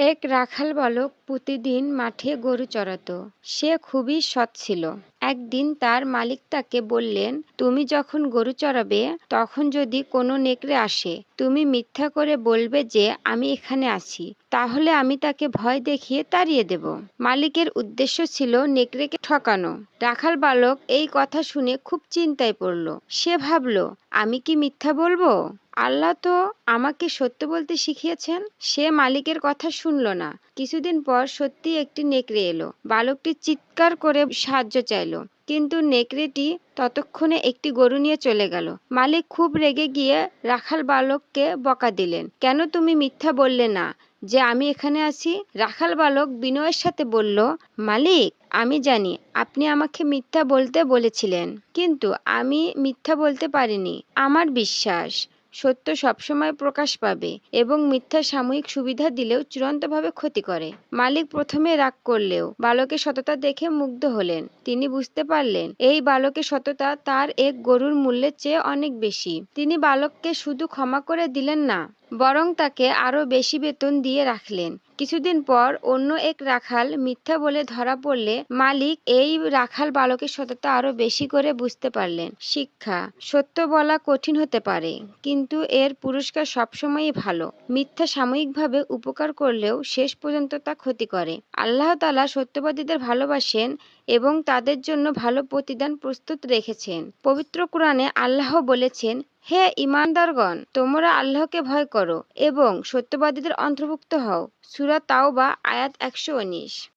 এক রাখাল বালক প্রতিদিন মাঠে গরু চরাতো সে খুবই সৎ ছিল। একদিন তার মালিক তাকে বললেন, তুমি যখন গরু চড়াবে, তখন যদি কোনো নেকড়ে আসে, তুমি মিথ্যা করে বলবে যে, আমি এখানে আছি, তাহলে আমি তাকে ভয় দেখিয়ে তাড়িয়ে দেব। মালিকের উদ্দেশ্য ছিল নেকড়েকে ঠকানো। রাখাল বালক এই কথা শুনে খুব চিন্তায় পড়ল। সে ভাবল, আমি কি মিথ্যা বলব? আল্লাহ তো আমাকে সত্য বলতে শিখিয়েছেন। সে মালিকের কথা শুনল না। কিছুদিন পর সত্যি একটি নেকড়ে এলো। বালকটির বালকটি চিৎকার করে সাহায্য চাইল। কিন্তু নেকড়েটি ততক্ষণে একটি গরু নিয়ে চলে গেল। মালিক খুব রেগে গিয়ে রাখাল বালককে বকা দিলেন, কেন তুমি মিথ্যা বললে না যে আমি এখানে আছি? রাখাল বালক বিনয়ের সাথে বলল, মালিক, আমি জানি আপনি আমাকে মিথ্যা বলতে বলেছিলেন, কিন্তু আমি মিথ্যা বলতে পারিনি। আমার বিশ্বাস সত্য সবসময় প্রকাশ পাবে এবং মিথ্যা সাময়িক সুবিধা দিলেও চূড়ান্তভাবে ক্ষতি করে। মালিক প্রথমে রাগ করলেও বালকের সততা দেখে মুগ্ধ হলেন। তিনি বুঝতে পারলেন, এই বালকের সততা তার এক গরুর মূল্যের চেয়ে অনেক বেশি। তিনি বালককে শুধু ক্ষমা করে দিলেন না বরং তাকে আরও বেশি বেতন দিয়ে রাখলেন। কিছুদিন পর অন্য এক রাখাল মিথ্যা বলে ধরা পড়লে মালিক এই রাখাল বালকের সততা আরও বেশি করে বুঝতে পারলেন। শিক্ষা, সত্য বলা কঠিন হতে পারে, কিন্তু এর পুরস্কার সবসময়ই ভালো। মিথ্যা সাময়িকভাবে উপকার করলেও শেষ পর্যন্ত তা ক্ষতি করে। আল্লাহ তালা সত্যবাদীদের ভালোবাসেন এবং তাদের জন্য ভালো প্রতিদান প্রস্তুত রেখেছেন। পবিত্র কোরআনে আল্লাহ বলেছেন হে ইমানদারগণ তোমরা আল্লাহকে ভয় করো এবং সত্যবাদীদের অন্তর্ভুক্ত হও। সুরা তাওবা, আয়াত একশো উনিশ।